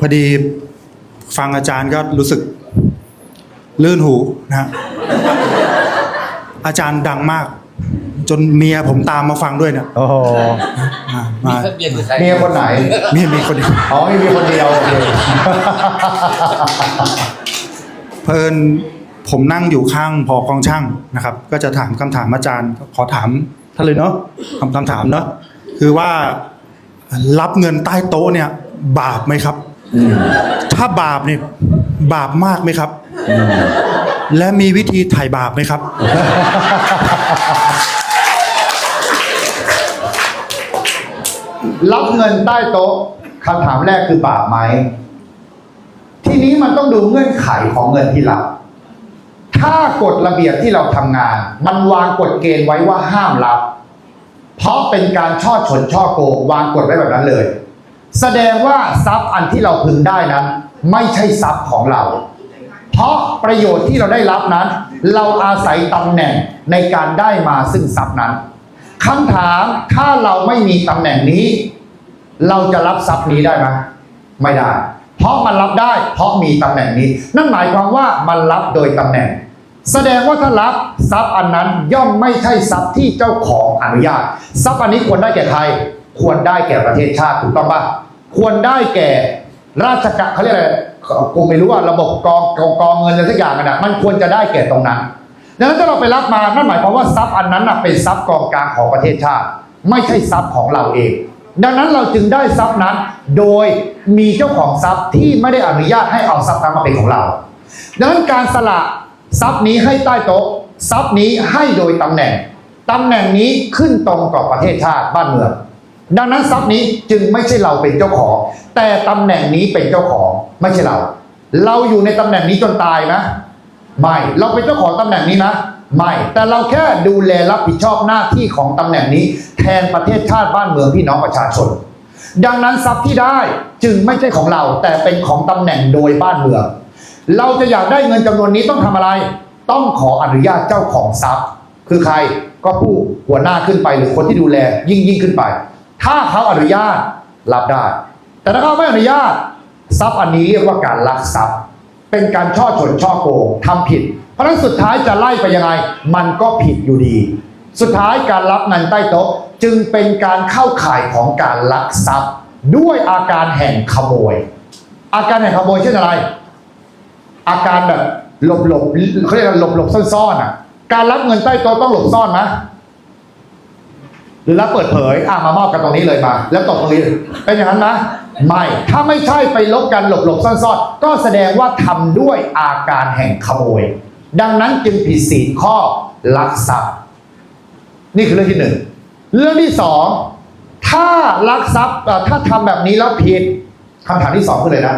พอดีฟังอาจารย์ก็รู้สึก ลื่นหูนะฮะอาจารย์ดังมาก จนเมียผมตามมาฟังด้วยเนี่ยโอ้โหอ่ามาเบียร์คือใครเมียคนไหนเมียมีคนเดียวอ๋อมีเมียคนเดียวโอเคเพลินผมนั่งอยู่ข้างพอกองช่างนะครับ ก็จะถามคำถามอาจารย์ขอถามท่านเลยเนาะคำคำถามเนาะคือว่ารับเงินใต้โต๊ะเนี่ย บาปไหมครับ ถ้าบาปเนี่ยบาปมากไหมครับ และมีวิธีถ่ายบาปไหมครับ รับเงินใต้โต๊ะคำถามแรกคือบาปไหม ทีนี้มันต้องดูเงื่อนไขของเงินที่รับ ถ้ากฎระเบียบที่เราทำงาน มันวางกฎเกณฑ์ไว้ว่าห้ามรับ เพราะเป็นการช่อฉนช่อโกงวางกฎไว้แบบนั้นเลย แสดงว่าทรัพย์อันที่เราพึงได้นั้น ไม่ใช่ทรัพย์ของเรา เพราะประโยชน์ที่เราได้รับนั้น เราอาศัยตำแหน่งในการได้มาซึ่งทรัพย์นั้นคำถามถ้าเราไม่มีตำแหน่งนี้ เราจะรับทรัพย์นี้ได้ไหมไม่ได้ เพราะมันรับได้ เพราะมีตำแหน่งนี้ นั่นหมายความว่ามันรับโดยตำแหน่ง แสดงว่าถ้ารับทรัพย์อันนั้นย่อมไม่ใช่ทรัพย์ที่เจ้าของอนุญาต ทรัพย์อันนี้ควรได้แก่ใครควรได้แก่ประเทศชาติถูกต้องปะ ควรได้แก่ ราชการเขาเรียกอะไรกูไม่รู้ว่าระบบกองกองกองเงินอะไรสักอย่างนะมันควรจะได้แก่ตรงนั้นดังนั้นถ้าเราไปรับมานั่นหมายความว่าทรัพย์อันนั้นนะเป็นทรัพย์กองกลางของประเทศชาติ ไม่ใช่ทรัพย์ของเราเอง ดังนั้นเราจึงได้ทรัพย์นั้น โดยมีเจ้าของทรัพย์ที่ไม่ได้อนุญาตให้เอาทรัพย์นั้นมาเป็นของเรา ดังนั้นการสละทรัพย์นี้ให้ใต้โต๊ะทรัพย์นี้ให้โดยตำแหน่งตำแหน่งนี้ขึ้นตรงกับประเทศชาติบ้านเมือง ดังนั้นทรัพย์นี้จึงไม่ใช่เราเป็นเจ้าของ แต่ตำแหน่งนี้เป็นเจ้าของไม่ใช่เรา เราอยู่ในตำแหน่งนี้จนตายนะไม่เราเป็นเจ้าของตำแหน่งนี้นะไม่แต่เราแค่ดูแลรับผิดชอบหน้าที่ของตำแหน่งนี้ แทนประเทศชาติบ้านเมืองพี่น้องประชาชน ดังนั้นทรัพย์ที่ได้จึงไม่ใช่ของเรา แต่เป็นของตำแหน่งโดยบ้านเมือง เราจะอยากได้เงินจำนวนนี้ต้องทำอะไร ต้องขออนุญาตเจ้าของทรัพย์ คือใครก็ผู้หัวหน้าขึ้นไปหรือคนที่ดูแลยิ่งยิ่งขึ้นไป ถ้าเขาอนุญาตรับได้ แต่ถ้าเขาไม่อนุญาตทรัพย์อันนี้เรียกว่าการลักทรัพย์ เป็นการช่อฉนช่อโกงทำผิด เพราะฉะนั้นสุดท้ายจะไล่ไปยังไง มันก็ผิดอยู่ดี สุดท้ายการรับเงินใต้โต๊ะจึงเป็นการเข้าข่ายของการลักทรัพย์ ด้วยอาการแห่งขโมย อาการแห่งขโมยเช่นอะไร อาการแบบหลบหลบเขาเรียกว่าหลบหลบซ่อนๆอะ การรับเงินใต้โต๊ะต้องหลบซ่อนไหม หรือรับเปิดเผยอะมามอบกันตรงนี้เลยมา แล้วตบตรงนี้เป็นอย่างนั้นนะไม่ถ้าไม่ใช่ไปลบกันหลบหลบซ่อนๆก็แสดงว่าทำด้วยอาการแห่งขโมย ดังนั้นจึงผิดศีลข้อลักทรัพย์ นี่คือเรื่องที่หนึ่งเรื่องที่สองถ้าลักทรัพย์ถ้าทำแบบนี้แล้วผิดคำถามที่สองคือเลยนะ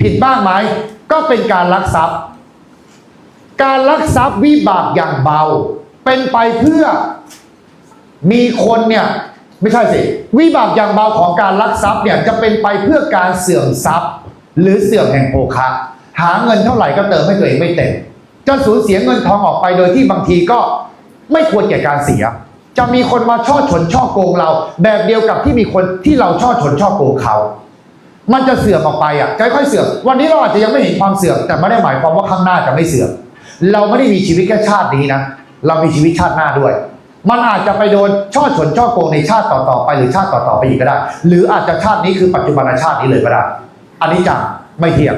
ผิดบ้างไหมก็เป็นการลักทรัพย์ การลักทรัพย์วิบากอย่างเบา เป็นไปเพื่อมีคนเนี่ยไม่ใช่สิวิบากอย่างเบาของการลักทรัพย์เนี่ยจะเป็นไปเพื่อการเสื่อมทรัพย์ หรือเสื่อมแห่งโภคะ หาเงินเท่าไหร่ก็เติมให้ตัวเองไม่เต็มจะสูญเสียเงินทองออกไปโดยที่บางทีก็ไม่ควรแก่การเสีย จะมีคนมาช่อฉนช่อโกงเรา แบบเดียวกับที่มีคนที่เราช่อฉนช่อโกงเขา มันจะเสื่อมออกไปอะค่อยๆเสื่อมวันนี้เราอาจจะยังไม่เห็นความเสื่อมแต่ไม่ได้หมายความว่าข้างหน้าจะไม่เสื่อมเราไม่ได้มีชีวิตแค่ชาตินี้นะ เรามีชีวิตชาติหน้าด้วย มันอาจจะไปโดนช่อฉนช่อโกงในชาติต่อๆไปหรือชาติต่อๆไปอีกก็ได้ หรืออาจจะชาตินี้คือปัจจุบันชาตินี้เลยก็ได้ อันนี้จังไม่เที่ยง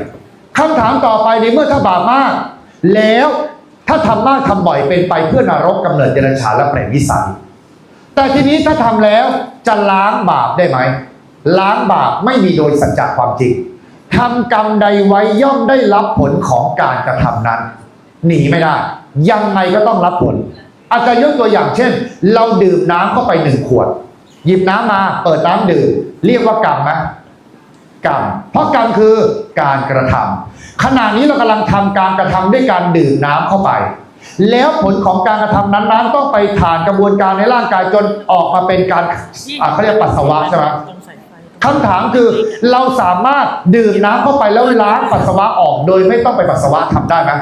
คำถามต่อไปในเมื่อถ้าบาปมาก แล้วถ้าทำมากทำบ่อยเป็นไปเพื่อนรกกำเนิดเดรัจฉานและเปรตวิสัยแต่ทีนี้ถ้าทำแล้วจะล้างบาปได้ไหมล้างบาปไม่มีโดยสัจจะความจริงทำกรรมใดไว้ย่อมได้รับผลของการกระทำนั้น หนีไม่ได้ ยังไงก็ต้องรับผล อาจจะยกตัวอย่างเช่น เราดื่มน้ำเข้าไปหนึ่งขวด หยิบน้ำมาเปิดน้ำดื่ม เรียกว่ากรรมไหมกรรม เพราะกรรมคือการกระทำขณะนี้เรากำลังทำการกระทำด้วยการดื่มน้ำเข้าไป แล้วผลของการกระทำนั้นๆต้องไปผ่านกระบวนการในร่างกายจนออกมาเป็นการอะเขาเรียกปัสสาวะใช่ไหมคำถามคือเราสามารถดื่มน้ำเข้าไปแล้วล้างปัสสาวะออก โดยไม่ต้องไปปัสสาวะทำได้ไหม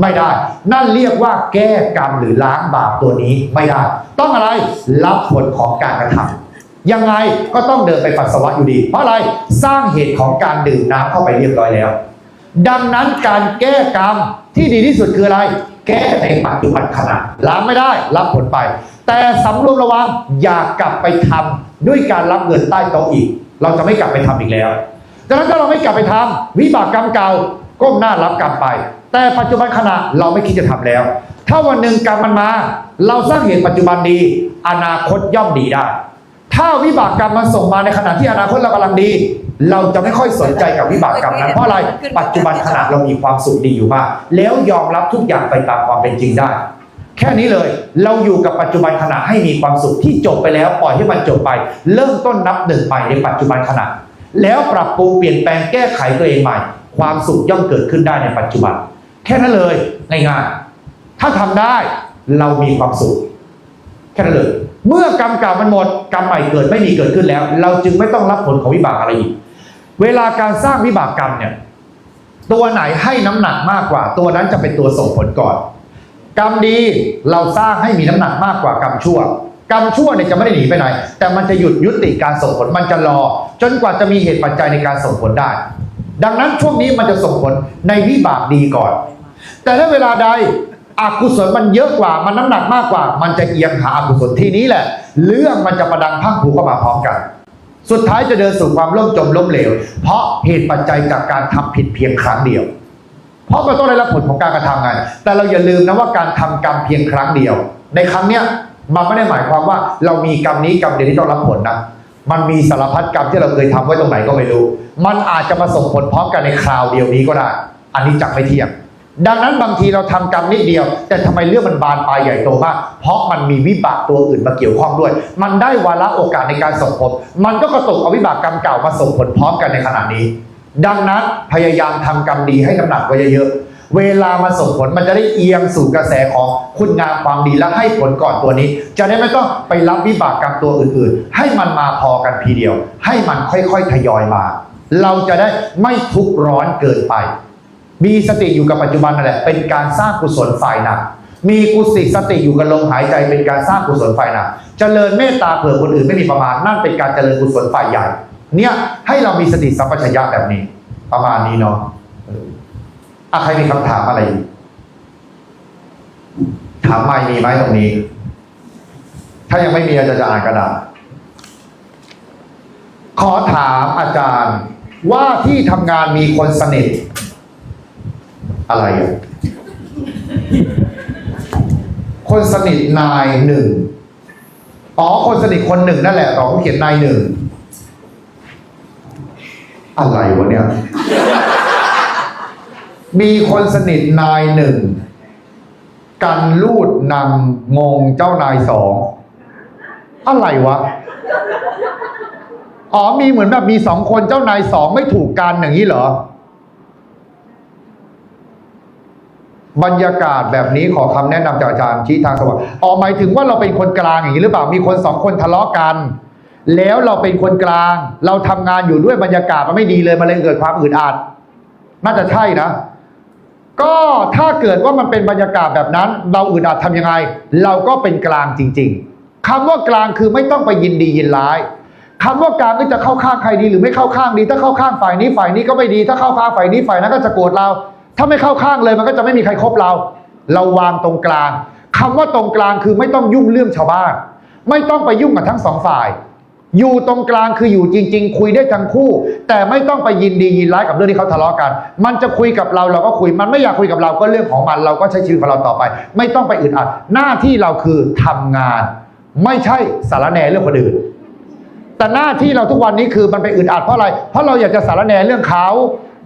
ไม่ได้ นั่นเรียกว่าแก้กรรมหรือล้างบาปตัวนี้ไม่ได้ ต้องอะไรรับผลของการกระทำยังไงก็ต้องเดินไปปัสสาวะอยู่ดี เพราะอะไรสร้างเหตุของการดื่มน้ำเข้าไปเรียบร้อยแล้ว ดังนั้นการแก้กรรมที่ดีที่สุดคืออะไร แก้ในปัจจุบันขณะล้างไม่ได้ รับผลไป แต่สำรวมระวังอย่ากลับไปทำด้วยการรับเงินใต้โต๊ะอีก เราจะไม่กลับไปทำอีกแล้วดังนั้นถ้าเราไม่กลับไปทำวิบากกรรมเก่าก้มหน้ารับกรรมไป แต่ปัจจุบันขณะเราไม่คิดจะทำแล้ว ถ้าวันหนึ่งกรรมมันมา เราสร้างเหตุปัจจุบันดี อนาคตย่อมดีได้ ถ้าวิบากกรรมมันส่งมาในขณะที่อนาคตเรากำลังดี เราจะไม่ค่อยสนใจกับวิบากกรรมนั้นเพราะอะไร ปัจจุบันขณะเรามีความสุขดีอยู่มาก แล้วยอมรับทุกอย่างไปตามความเป็นจริงได้ แค่นี้เลย เราอยู่กับปัจจุบันขณะให้มีความสุขที่จบไปแล้วปล่อยให้มันจบไป เริ่มต้นนับหนึ่งใหม่ในปัจจุบันขณะ แล้วปรับปรุงเปลี่ยนแปลงแก้ไขตัวเองใหม่ ความสุขย่อมเกิดขึ้นได้ในปัจจุบัน แค่นั้นเลยง่ายๆถ้าทำได้เรามีความสุขแค่นั้นเลย เมื่อกรรมเก่ามันหมด กรรมใหม่เกิดไม่มีเกิดขึ้นแล้ว เราจึงไม่ต้องรับผลของวิบากอะไรอีก เวลาการสร้างวิบากกรรมเนี่ย ตัวไหนให้น้ำหนักมากกว่า ตัวนั้นจะเป็นตัวส่งผลก่อน กรรมดีเราสร้างให้มีน้ำหนักมากกว่ากรรมชั่ว กรรมชั่วเนี่ยจะไม่ได้หนีไปไหน แต่มันจะหยุดยุติการส่งผลมันจะรอ จนกว่าจะมีเหตุปัจจัยในการส่งผลได้ ดังนั้นช่วงนี้มันจะส่งผลในวิบากดีก่อน แต่ถ้าเวลาใดอกุศลมันเยอะกว่า มันน้ำหนักมากกว่า มันจะเอียงหาอกุศลที่นี้แหละ เรื่องมันจะประดังพังพรูเข้ามาพร้อมกัน สุดท้ายจะเดินสู่ความล่มจมล้มเหลว เพราะเหตุปัจจัยจากการทำผิดเพียงครั้งเดียว เพราะมันต้องได้รับผลของการกระทำไงแต่เราอย่าลืมนะว่าการทำกรรมเพียงครั้งเดียว ในครั้งเนี้ยมันไม่ได้หมายความว่าเรามีกรรมนี้กรรมเดียวที่ต้องรับผลนะ มันมีสารพัดกรรมที่เราเคยทำไว้ตรงไหนก็ไม่รู้ มันอาจจะมาส่งผลพร้อมกันในคราวเดียวนี้ก็ได้ อันนี้จักไม่เที่ยง ดังนั้นบางทีเราทำกรรมนิดเดียว แต่ทำไมเรื่องมันบานปลายใหญ่โตมาก เพราะมันมีวิบากตัวอื่นมาเกี่ยวข้องด้วย มันได้วาระโอกาสในการส่งผล มันก็กระตุกเอาวิบากกรรมเก่ามาส่งผลพร้อมกันในขณะนี้ ดังนั้นพยายามทำกรรมดีให้น้ำหนักไว้เยอะๆ เวลามาส่งผลมันจะได้เอียงสู่กระแสของคุณงามความดีและให้ผลก่อนตัวนี้ จะได้ไม่ต้องไปรับวิบากกรรมตัวอื่นๆ ให้มันมาพอกันทีเดียว ให้มันค่อยๆทยอยมา เราจะได้ไม่ทุกข์ร้อนเกินไป มีสติอยู่กับปัจจุบันนั่นแหละเป็นการสร้างกุศลฝ่ายหนักมีกุศลสติอยู่กับลมหายใจเป็นการสร้างกุศลฝ่ายหนักเจริญเมตตาเผื่อคนอื่นไม่มีประมาณนั่นเป็นการเจริญกุศลฝ่ายใหญ่ เนี่ยให้เรามีสติสัมปชัญญะแบบนี้ ประมาณนี้เนาะ อะใครมีคำถามอะไร ถามไม่มีไหมตรงนี้ ถ้ายังไม่มีอาจารย์จะอ่านกระดาษ ขอถามอาจารย์ว่าที่ทำงานมีคนสนิท อะไรอะคนสนิทนายหนึ่ง อ๋อ คนสนิทคนหนึ่งนั่นแหละ ต่อเขาเขียนนายหนึ่ง อะไรวะเนี่ย มีคนสนิทนายหนึ่ง กันลูดนำงงเจ้านายสอง อะไรวะ อ๋อมีเหมือนแบบมีสองคนเจ้านายสองไม่ถูกกันอย่างนี้เหรอ บรรยากาศแบบนี้ขอคำแนะนำจากอาจารย์ชี้ทางสว่างอ๋อหมายถึงว่าเราเป็นคนกลางอย่างนี้หรือเปล่ามีคนสองคนทะเลาะกัน แล้วเราเป็นคนกลาง เราทำงานอยู่ด้วยบรรยากาศมันไม่ดีเลยมันเลยเกิดความอึดอัดน่าจะใช่นะ ก็ถ้าเกิดว่ามันเป็นบรรยากาศแบบนั้น เราอึดอัดทำยังไง เราก็เป็นกลางจริง ๆคำว่ากลางคือไม่ต้องไปยินดียินร้ายคำว่ากลางก็จะเข้าข้างใครดีหรือไม่เข้าข้างดี ถ้าเข้าข้างฝ่ายนี้ฝ่ายนี้ก็ไม่ดี ถ้าเข้าข้างฝ่ายนี้ฝ่ายนั้นก็จะโกรธเรา ถ้าไม่เข้าข้างเลยมันก็จะไม่มีใครคบเรา เราวางตรงกลางคำว่าตรงกลางคือไม่ต้องยุ่งเรื่องชาวบ้าน ไม่ต้องไปยุ่งกับทั้งสองฝ่าย อยู่ตรงกลางคืออยู่จริง ๆ คุยได้ทั้งคู่ แต่ไม่ต้องไปยินดียินร้ายกับเรื่องที่เขาทะเลาะกัน มันจะคุยกับเราเราก็คุยมันไม่อยากคุยกับเราก็เรื่องของมัน เราก็ใช้ชีวิตของเราต่อไป ไม่ต้องไปอึดอัดหน้าที่เราคือทำงาน ไม่ใช่สารแหน่เรื่องคนอื่นแต่หน้าที่เราทุกวันนี้คือมันไปอึดอัดเพราะอะไร เพราะเราอยากจะสารแหน่เรื่องเขา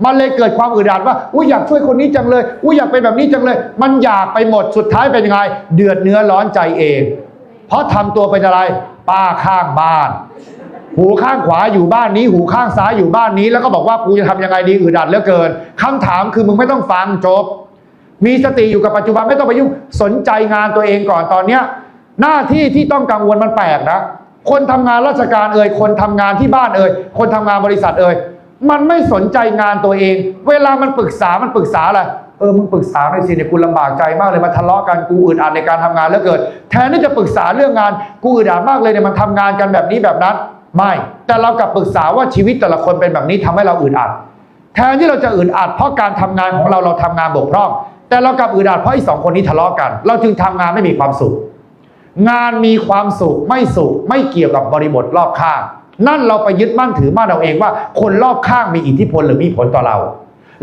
มันเลยเกิดความอึดอัดว่าอุ้ยอยากช่วยคนนี้จังเลยอุ้ยอยากเป็นแบบนี้จังเลย มันอยากไปหมดสุดท้ายเป็นยังไง เดือดเนื้อร้อนใจเอง เพราะทำตัวเป็นอะไร ป้าข้างบ้าน หูข้างขวาอยู่บ้านนี้ หูข้างซ้ายอยู่บ้านนี้ แล้วก็บอกว่ากูจะทำยังไงดีอึดอัดเหลือเกินคำถามคือมึงไม่ต้องฟังจบ มีสติอยู่กับปัจจุบันไม่ต้องไปยุ่งสนใจงานตัวเองก่อนตอนเนี้ยหน้าที่ที่ต้องกังวลมันแปลกนะคนทำงานราชการเอ่ยคนทำงานที่บ้านเอ่ยคนทำงานบริษัทเอ่ยมันไม่สนใจงานตัวเอง เวลามันปรึกษามันปรึกษาอะไร เออมึงปรึกษาหน่อยสิเนี่ยกูลำบากใจมากเลยมาทะเลาะกันกูอึดอัดในการทำงานเหลือเกินแทนที่จะปรึกษาเรื่องงานกูอึดอัดมากเลยเนี่ยมันทำงานกันแบบนี้แบบนั้น ไม่ แต่เรากลับปรึกษาว่าชีวิตแต่ละคนเป็นแบบนี้ทำให้เราอึดอัด แทนที่เราจะอึดอัดเพราะการทำงานของเราเราทำงานบกพร่อง แต่เรากลับอึดอัดเพราะไอ้สองคนนี้ทะเลาะกัน เราจึงทำงานไม่มีความสุข งานมีความสุขไม่สุขไม่เกี่ยวกับบริบทรอบข้างนั่นเราไปยึดมั่นถือมั่นเราเองว่า คนรอบข้างมีอิทธิพลหรือมีผลต่อเรา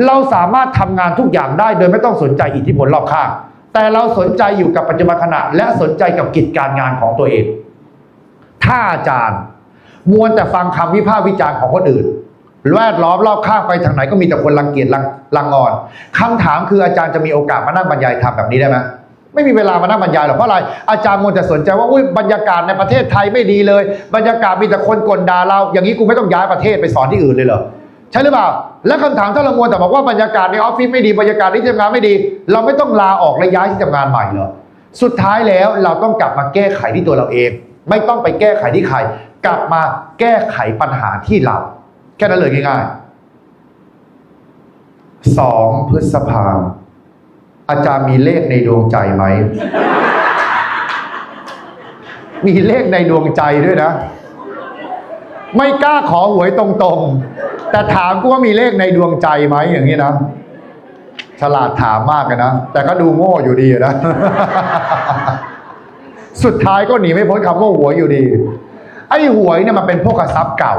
เราสามารถทำงานทุกอย่างได้โดยไม่ต้องสนใจอิทธิพลรอบข้าง แต่เราสนใจอยู่กับปัจจุบันขณะ และสนใจกับกิจการงานของตัวเอง ถ้าอาจารย์มวนแต่ฟังคำวิพากษ์วิจารณ์ของคนอื่นแวดล้อมรอบข้างไปทางไหนก็มีแต่คนรังเกียจรังรังงอนคำถามคืออาจารย์จะมีโอกาสมานั่งบรรยายธรรมแบบนี้ได้ไหมไม่มีเวลามานั่งบรรยายหรอกเพราะอะไรอาจารย์มวนแต่สนใจว่าอุ้ยบรรยากาศในประเทศไทยไม่ดีเลย บรรยากาศมีแต่คนกลด่าเรา อย่างนี้กูไม่ต้องย้ายประเทศไปสอนที่อื่นเลยเหรอ ใช่หรือเปล่า และคำถามถ้าเรามวแต่บอกว่าบรรยากาศในออฟฟิศไม่ดีบรรยากาศที่ทำงานไม่ดี เราไม่ต้องลาออกและย้ายที่ทำงานใหม่เหรอสุดท้ายแล้วเราต้องกลับมาแก้ไขที่ตัวเราเอง ไม่ต้องไปแก้ไขที่ใคร กลับมาแก้ไขปัญหาที่เรา แค่นั้นเลยง่ายๆสองพฤษภาอาจารย์มีเลขในดวงใจไหม มีเลขในดวงใจด้วยนะ ไม่กล้าขอหวยตรงๆ แต่ถามกูว่ามีเลขในดวงใจไหมอย่างนี้นะฉลาดถามมากเลยนะ แต่ก็ดูโง่อยู่ดีนะ สุดท้ายก็หนีไม่พ้นคำว่าหวยอยู่ดี ไอ้หวยเนี่ยมันเป็นพวกทรัพย์เก่า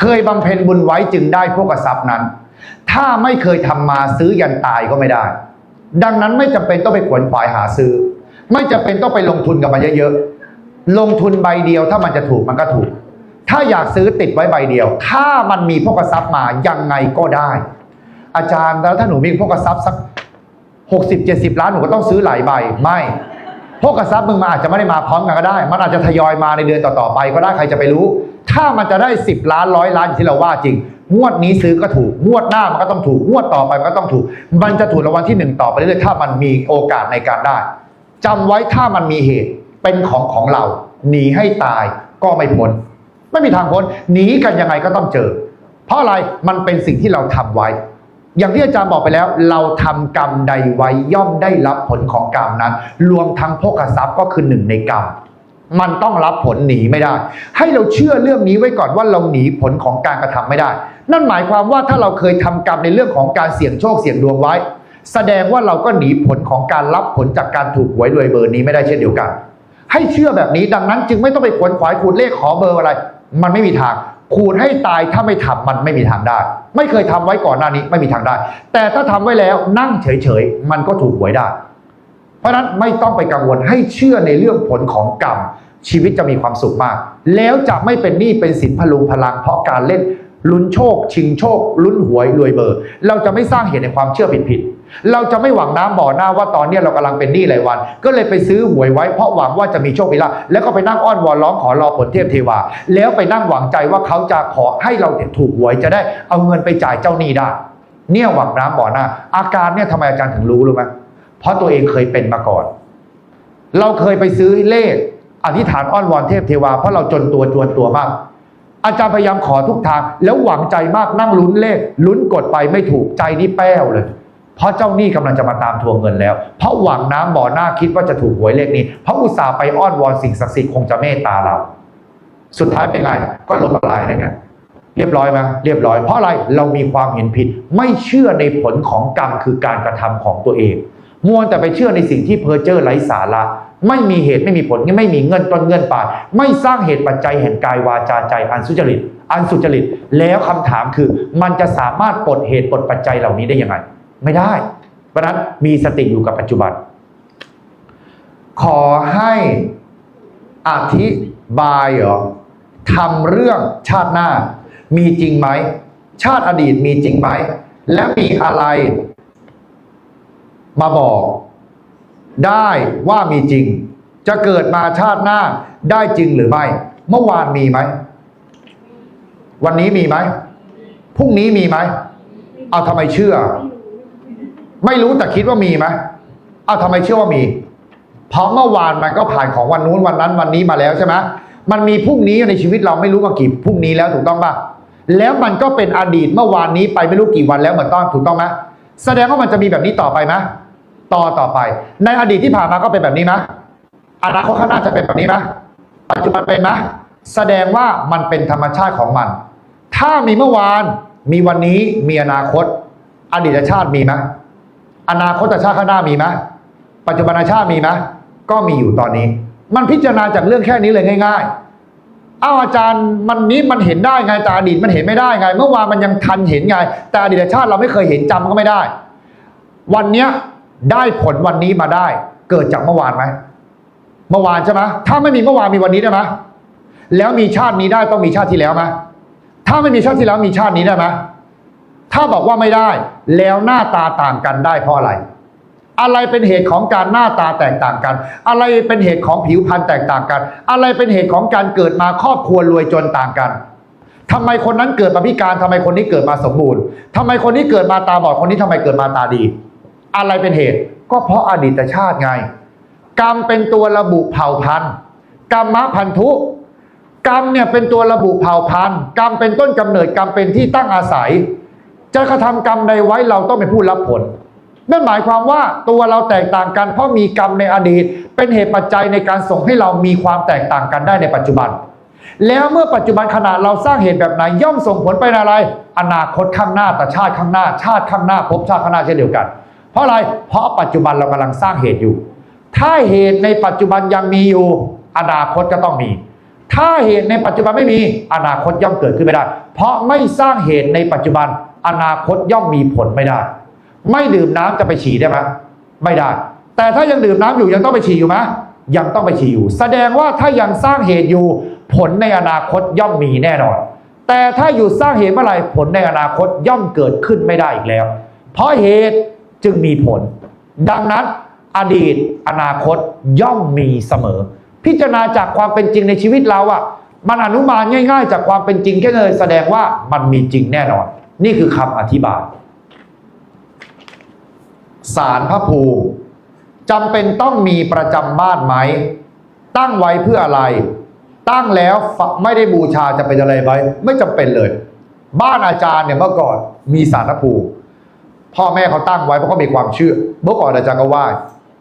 เคยบำเพ็ญบุญไว้จึงได้พวกทรัพย์นั้น ถ้าไม่เคยทำมาซื้อยันตายก็ไม่ได้ ดังนั้นไม่จำเป็นต้องไปขวนขวายหาซื้อ ไม่จำเป็นต้องไปลงทุนกับมันเยอะๆลงทุนใบเดียวถ้ามันจะถูกมันก็ถูก ถ้าอยากซื้อติดไว้ใบเดียว ถ้ามันมีพวกทรัพย์มายังไงก็ได้ อาจารย์แล้วถ้าหนูมีพวกทรัพย์สักหกสิบเจ็ดสิบล้านหนูก็ต้องซื้อหลายใบไม่พวกทรัพย์มึงมาอาจจะไม่ได้มาพร้อมกันก็ได้ มันอาจจะทยอยมาในเดือนต่อๆไปก็ได้ใครจะไปรู้ ถ้ามันจะได้10ล้านร้อยล้านอย่างที่เราว่าจริงงวดนี้ซื้อก็ถูก งวดหน้ามันก็ต้องถูก งวดต่อไปมันก็ต้องถูก มันจะถูกรางวัลที่หนึ่งต่อไปเรื่อยๆถ้ามันมีโอกาสในการได้จำไว้ถ้ามันมีเหตุเป็นของของเรา หนีให้ตายก็ไม่พ้น ไม่มีทางพ้นหนีกันยังไงก็ต้องเจอ เพราะอะไรมันเป็นสิ่งที่เราทำไว้ อย่างที่อาจารย์บอกไปแล้ว เราทำกรรมใดไว้ย่อมได้รับผลของกรรมนั้น รวมทั้งโภคทรัพย์ก็คือหนึ่งในกรรมมันต้องรับผลหนีไม่ได้ ให้เราเชื่อเรื่องนี้ไว้ก่อนว่าเราหนีผลของการกระทำไม่ได้ นั่นหมายความว่าถ้าเราเคยทำกรรมในเรื่องของการเสี่ยงโชคเสี่ยงดวงไว้ แสดงว่าเราก็หนีผลของการรับผลจากการถูกหวยรวยเบอร์นี้ไม่ได้เช่นเดียวกัน ให้เชื่อแบบนี้ดังนั้นจึงไม่ต้องไปขวนขวายขูดเลขขอเบอร์อะไร มันไม่มีทางขูดให้ตายถ้าไม่ทำมันไม่มีทางได้ ไม่เคยทำไว้ก่อนหน้านี้ไม่มีทางได้ แต่ถ้าทำไว้แล้วนั่งเฉยๆ มันก็ถูกหวยได้ เพราะฉะนั้นไม่ต้องไปกังวลให้เชื่อในเรื่องผลของกรรม ชีวิตจะมีความสุขมาก แล้วจะไม่เป็นหนี้เป็นสินพลุงพลังเพราะการเล่นลุ้นโชค ชิงโชค ลุ้นหวยรวยเบอร์ เราจะไม่สร้างเหตุในความเชื่อผิดๆ เราจะไม่หวังน้ำบ่อหน้าว่าตอนนี้เรากำลังเป็นหนี้รายวัน ก็เลยไปซื้อหวยไว้เพราะหวังว่าจะมีโชคมีลาภแล้วก็ไปนั่งอ้อนวอนร้องขอรอผลเทพเทวา แล้วไปนั่งหวังใจว่าเขาจะขอให้เราถูกหวยจะได้เอาเงินไปจ่ายเจ้าหนี้ได้ เนี่ยหวังน้ำบ่อหน้า อาการเนี่ยทำไมอาจารย์ถึงรู้รู้ไหมเพราะตัวเองเคยเป็นมาก่อน เราเคยไปซื้อเลขอธิษฐานอ้อนวอนเทพเทวาเพราะเราจนตัวจวนตัวมากอาจารย์พยายามขอทุกทาง แล้วหวังใจมากนั่งลุ้นเลขลุ้นกดไปไม่ถูกใจนี่แป้วเลย เพราะเจ้าหนี้กำลังจะมาตามทวงเงินแล้ว เพราะหวังน้ำบ่อหน้าคิดว่าจะถูกหวยเลขนี้ เพราะอุตส่าห์ไปอ้อนวอนสิ่งศักดิ์สิทธิ์คงจะเมตตาเรา สุดท้ายเป็นไงก็ล้มละลายนะไงเรียบร้อยไหมเรียบร้อย เพราะอะไรเรามีความเห็นผิด ไม่เชื่อในผลของกรรมคือการกระทำของตัวเองมัวแต่ไปเชื่อในสิ่งที่เพอเจ้อไร้สาระไม่มีเหตุไม่มีผลไม่มีเงินต้นเงินปลายไม่สร้างเหตุปัจจัยแห่งกายวาจาใจอันสุจริต อันสุจริต แล้วคำถามคือ มันจะสามารถปลดเหตุปลดปัจจัยเหล่านี้ได้ยังไง ไม่ได้ เพราะนั้นมีสติอยู่กับปัจจุบัน ขอให้อธิบายเหรอทำเรื่องชาติหน้า มีจริงไหม ชาติอดีตมีจริงไหม และมีอะไร มาบอก ได้ว่ามีจริง จะเกิดมาชาติหน้าได้จริงหรือไม่ เมื่อวานมีไหม วันนี้มีไหมพรุ่งนี้มีไหม เอาทำไมเชื่อ ไม่รู้แต่คิดว่ามีไหมเอาทำไมเชื่อว่ามี เพราะเมื่อวานมันก็ผ่านของวันนู้นวันนั้นวันนี้มาแล้วใช่ไหมมันมีพรุ่งนี้ในชีวิตเราไม่รู้ว่ากี่พรุ่งนี้แล้วถูกต้องป่ะแล้วมันก็เป็นอดีตเมื่อวานนี้ไปไม่รู้กี่วันแล้วเหมือนต้องถูกต้องไหมแสดงว่ามันจะมีแบบนี้ต่อไปไหมต่อต่อไป ในอดีตที่ผ่านมาก็เป็นแบบนี้ไหมอนาคตข้างหน้าจะเป็นแบบนี้ไหมปัจจุบันเป็นไหมแสดงว่ามันเป็นธรรมชาติของมัน ถ้ามีเมื่อวาน มีวันนี้มีอนาคต อดีตชาติมีไหม อนาคตชาติข้างหน้ามีไหมปัจจุบันชาติมีไหมก็มีอยู่ตอนนี้ มันพิจารณาจากเรื่องแค่นี้เลยง่าย ๆ อ้าวอาจารย์มันนี้มันเห็นได้ไงแต่อดีตมันเห็นไม่ได้ไง เมื่อวานมันยังทันเห็นไง แต่อดีตชาติเราไม่เคยเห็นจำก็ไม่ได้ วันเนี้ยได้ผลวันนี้มาได้ เกิดจากเมื่อวานไหมเมื่อวานใช่ไหมถ้าไม่มีเมื่อวานมีวันนี้ได้ไหมแล้วมีชาตินี้ได้ต้องมีชาติที่แล้วไหมถ้าไม่มีชาติที่แล้วมีชาตินี้ได้ไหม ถ้าบอกว่าไม่ได้แล้วหน้าตาต่างกันได้เพราะอะไร อะไรเป็นเหตุของการหน้าตาแตกต่างกัน อะไรเป็นเหตุของผิวพรรณแตกต่างกัน อะไรเป็นเหตุของการเกิดมาครอบครัวรวยจนต่างกันทำไมคนนั้นเกิดมาพิการทำไมคนนี้เกิดมาสมบูรณ์ทำไมคนนี้เกิดมาตาบอดคนนี้ทำไมเกิดมาตาดี อะไรเป็นเหตุ ก็เพราะอดีตชาติไง กรรมเป็นตัวระบุเผ่าพันธุ์กรรมพันธุ กรรมเนี่ยเป็นตัวระบุเผ่าพันธุ์กรรมเป็นต้นกำเนิดกรรมเป็นที่ตั้งอาศัย จะกระทำกรรมใดไว้เราต้องเป็นผู้รับผล นั่นหมายความว่าตัวเราแตกต่างกันเพราะมีกรรมในอดีต เป็นเหตุปัจจัยในการส่งให้เรามีความแตกต่างกันได้ในปัจจุบัน แล้วเมื่อปัจจุบันขณะเราสร้างเหตุแบบไหนย่อมส่งผลไปในอะไร อนาคตข้างหน้าแต่ชาติข้างหน้า ชาติข้างหน้าภพชาติข้างหน้าเช่นเดียวกัน เพราะอะไรเพราะปัจจุบันเรากำลังสร้างเหตุอยู่ ถ้าเหตุในปัจจุบันยังมีอยู่ อนาคตก็ต้องมีถ้าเหตุในปัจจุบันไม่มีอนาคตย่อมเกิดขึ้นไม่ได้ เพราะไม่สร้างเหตุในปัจจุบัน อนาคตย่อมมีผลไม่ได้ ไม่ดื่มน้ำจะไปฉี่ได้ไหมไม่ได้ แต่ถ้ายังดื่มน้ำอยู่ยังต้องไปฉี่อยู่ไหมยังต้องไปฉี่อยู่ แสดงว่าถ้ายังสร้างเหตุอยู่ ผลในอนาคตย่อมมีแน่นอน แต่ถ้าหยุดสร้างเหตุเมื่อไหร่ผลในอนาคตย่อมเกิดขึ้นไม่ได้อีกแล้ว เพราะเหตุจึงมีผล ดังนั้นอดีตอนาคตย่อมมีเสมอ พิจารณาจากความเป็นจริงในชีวิตเราอะมันอนุมานง่าย ๆ จากความเป็นจริงแค่เลยแสดงว่ามันมีจริงแน่นอน นี่คือคำอธิบาย สารพระภูมิจำเป็นต้องมีประจำบ้านไหม ตั้งไว้เพื่ออะไร ตั้งแล้วไม่ได้บูชาจะเป็นอะไรไหมไม่จำเป็นเลย บ้านอาจารย์เนี่ยเมื่อก่อนมีสารพระภูมิพ่อแม่เขาตั้งไว้เพราะเขามีความเชื่อ เมื่อก่อนอาจารย์ก็ไหว้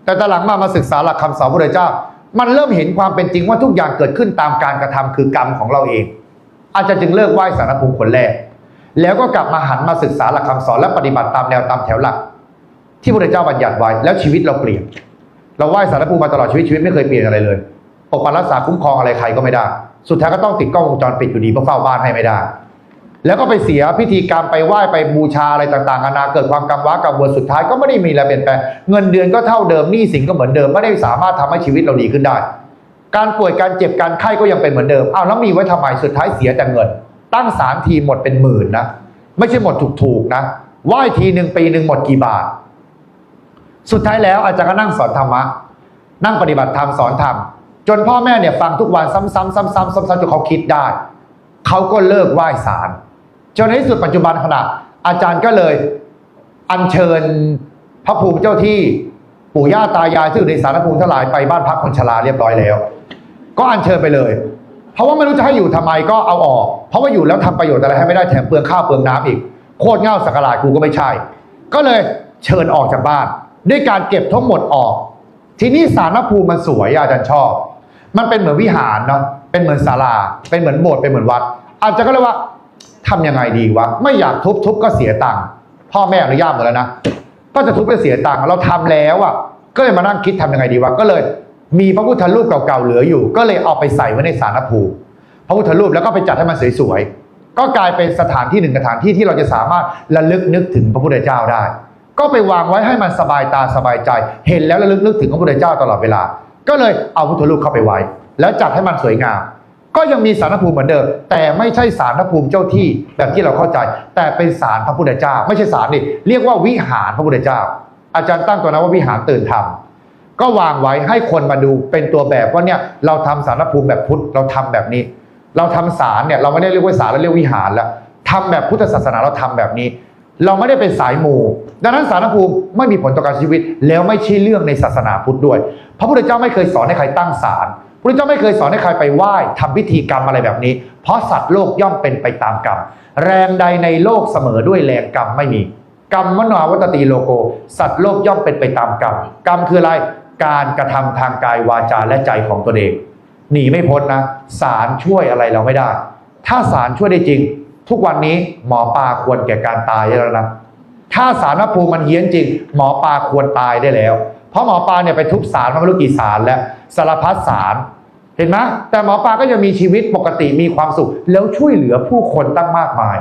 แต่ตอนหลังมามาศึกษาหลักคำสอนพระพุทธเจ้า มันเริ่มเห็นความเป็นจริงว่าทุกอย่างเกิดขึ้นตามการกระทำคือกรรมของเราเอง อาจารย์จึงเลิกไหว้สารภูมิคนแรก แล้วก็กลับมาหันมาศึกษาหลักคำสอนและปฏิบัติตามแนวตามแถวหลัก ที่พระเจ้าบัญญัติไว้แล้วชีวิตเราเปลี่ยน เราไหว้สารภูมิมาตลอดชีวิตชีวิตไม่เคยเปลี่ยนอะไรเลยปกปักรักษาคุ้มครองอะไรใครก็ไม่ได้ สุดท้ายก็ต้องติดกล้องวงจรปิดอยู่ดีเพื่อเฝ้าบ้านให้ไม่ได้ แล้วก็ไปเสียพิธีกรรมไปไหว้ไปบูชาอะไรต่างๆนานาเกิดความกังวลกังวลสุดท้ายก็ไม่ได้มีอะไรเปลี่ยนแปลงเงินเดือนก็เท่าเดิมหนี้สินก็เหมือนเดิมไม่ได้สามารถทำให้ชีวิตเราดีขึ้นได้ การป่วยการเจ็บการไข้ก็ยังเป็นเหมือนเดิมอ้าวแล้วมีไว้ทำไมสุดท้ายเสียแต่เงิน ตั้งสามทีหมดเป็นหมื่นนะ ไม่ใช่หมดถูกๆนะไหว้ทีหนึ่งปีหนึ่งหมดกี่บาท สุดท้ายแล้วอาจารย์ก็นั่งสอนธรรมะ นั่งปฏิบัติธรรมสอนธรรม จนพ่อแม่เนี่ยฟังทุกวันซ้ำๆซ้ำๆซ้ำๆจนเขาคิดได้ เขาก็เลิกไหว้ศาลจนในที่สุดปัจจุบันขณะอาจารย์ก็เลยอัญเชิญพระภูมิเจ้าที่ปู่ย่าตายายที่อยู่ในสารภูมิทั้งหลายไปบ้านพักคนชราเรียบร้อยแล้ว ก็อัญเชิญไปเลย เพราะว่าไม่รู้จะให้อยู่ทำไมก็เอาออก เพราะว่าอยู่แล้วทำประโยชน์อะไรให้ไม่ได้แถมเปลืองข้าวเปลืองน้ำอีก โคตรเง่าสักการะกูก็ไม่ใช่ ก็เลยเชิญออกจากบ้าน ด้วยการเก็บทั้งหมดออก ทีนี้สารภูมิมันสวยอาจารย์ชอบ มันเป็นเหมือนวิหารเนาะเป็นเหมือนศาลา เป็นเหมือนโบสถ์เป็นเหมือนวัด อาจจะก็เลยว่าทำยังไงดีวะไม่อยากทุบทุบก็เสียตังค์พ่อแม่อนุญาตหมดแล้วนะก็จะทุบไปเสียตังค์เราทำแล้วอะก็เลยมานั่งคิดทำยังไงดีวะก็เลย มีพระพุทธรูปเก่าๆเหลืออยู่ ก็เลยเอาไปใส่ไว้ในสารภูมิพระพุทธรูปแล้วก็ไปจัดให้มันสวยๆ ก็กลายเป็นสถานที่หนึ่งสถานที่ที่เราจะสามารถระลึกนึกถึงพระพุทธเจ้าได้ ก็ไปวางไว้ให้มันสบายตาสบายใจ เห็นแล้วระลึกนึกถึงพระพุทธเจ้าตลอดเวลา ก็เลยเอาพุทธรูปเข้าไปไว้ แล้วจัดให้มันสวยงาม ก็ยังมีสารภูมิเหมือนเดิม แต่ไม่ใช่สารภูมิเจ้าที่แบบที่เราเข้าใจ แต่เป็นสารพระพุทธเจ้า ไม่ใช่สารนี่เรียกว่าวิหารพระพุทธเจ้า อาจารย์ตั้งตัวนั้นว่าวิหารตื่นธรรม ก็วางไว้ให้คนมาดูเป็นตัวแบบว่าเนี่ยเราทำสารพระภูมิแบบพุทธเราทำแบบนี้ เราทำสารเนี่ยเราไม่ได้เรียกว่าสารเราเรียกวิหารแล้วทำแบบพุทธศาสนาเราทำแบบนี้ เราไม่ได้เป็นสายมูดังนั้นสารพระภูมิไม่มีผลต่อการชีวิต แล้วไม่ใช่เรื่องในศาสนาพุทธด้วย พระพุทธเจ้าไม่เคยสอนให้ใครตั้งศาลพระพุทธเจ้าไม่เคยสอนให้ใครไปไหว้ทำพิธีกรรมอะไรแบบนี้ เพราะสัตว์โลกย่อมเป็นไปตามกรรม แรงใดในโลกเสมอด้วยแรงกรรมไม่มี กรรมมโนวัตติโลโก สัตว์โลกย่อมเป็นไปตามกรรม กรรมคืออะไร การกระทำทางกายวาจาและใจของตนเอง หนีไม่พ้นนะศาลช่วยอะไรเราไม่ได้ ถ้าศาลช่วยได้จริง ทุกวันนี้หมอปลาควรแก่การตายแล้วนะถ้าสารพระภูมิมันเฮี้ยนจริง หมอปลาควรตายได้แล้ว เพราะหมอปลาเนี่ยไปทุบสารมาไม่รู้กี่สารแล้วสารพัดสารเห็นไหมแต่หมอปลาก็ยังมีชีวิตปกติมีความสุข แล้วช่วยเหลือผู้คนตั้งมากมาย